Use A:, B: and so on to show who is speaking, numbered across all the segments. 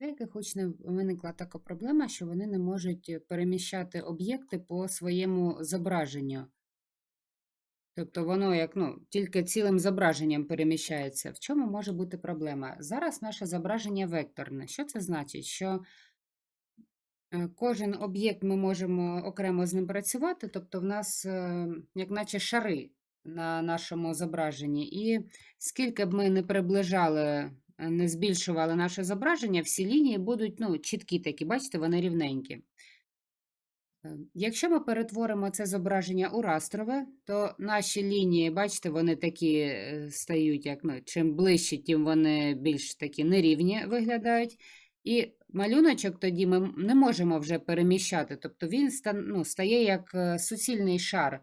A: деяких учнів виникла така проблема, що вони не можуть е, переміщати об'єкти по своєму зображенню. Тобто воно як ну, тільки цілим зображенням переміщається. В чому може бути проблема? Зараз наше зображення векторне. Що це значить? Що е, кожен об'єкт ми можемо окремо з ним працювати, тобто в нас е, як наче шари на нашому зображенні. І скільки б ми не приближали, не збільшували наше зображення, всі лінії будуть ну, чіткі такі, бачите, вони рівненькі. Е, Якщо ми перетворимо це зображення у растрове, то наші лінії, бачите, вони такі е, стають, як ну, чим ближче, тим вони більш такі нерівні виглядають. І малюночок тоді ми не можемо вже переміщати, тобто він ну, стає як е, суцільний шар.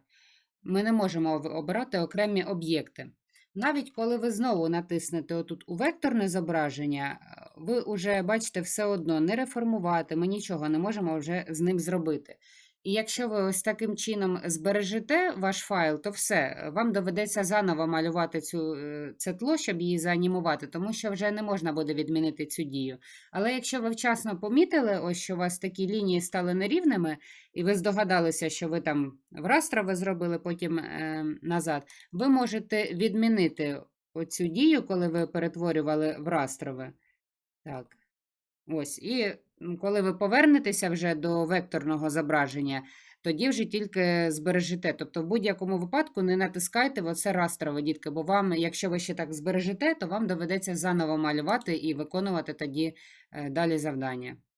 A: Ми не можемо обирати окремі об'єкти. Навіть коли ви знову натиснете отут у векторне зображення, е, ви вже бачите все одно не реформувати, ми нічого не можемо вже з ним зробити. І якщо ви ось таким чином збережете ваш файл, то все, вам доведеться заново малювати цю, е, це тло, щоб її заанімувати, тому що вже не можна буде відмінити цю дію. Але якщо ви вчасно помітили, ось що у вас такі лінії стали нерівними, і ви здогадалися, що ви там в растрове зробили потім е, назад, ви можете відмінити оцю дію, коли ви перетворювали в растрове. Так. Ось. І коли ви повернетеся вже до векторного зображення, тоді вже тільки збережете. Тобто, в будь-якому випадку не натискайте в оце растрове, дітки, бо вам, якщо ви ще так збережете, то вам доведеться заново малювати і виконувати тоді е, далі завдання.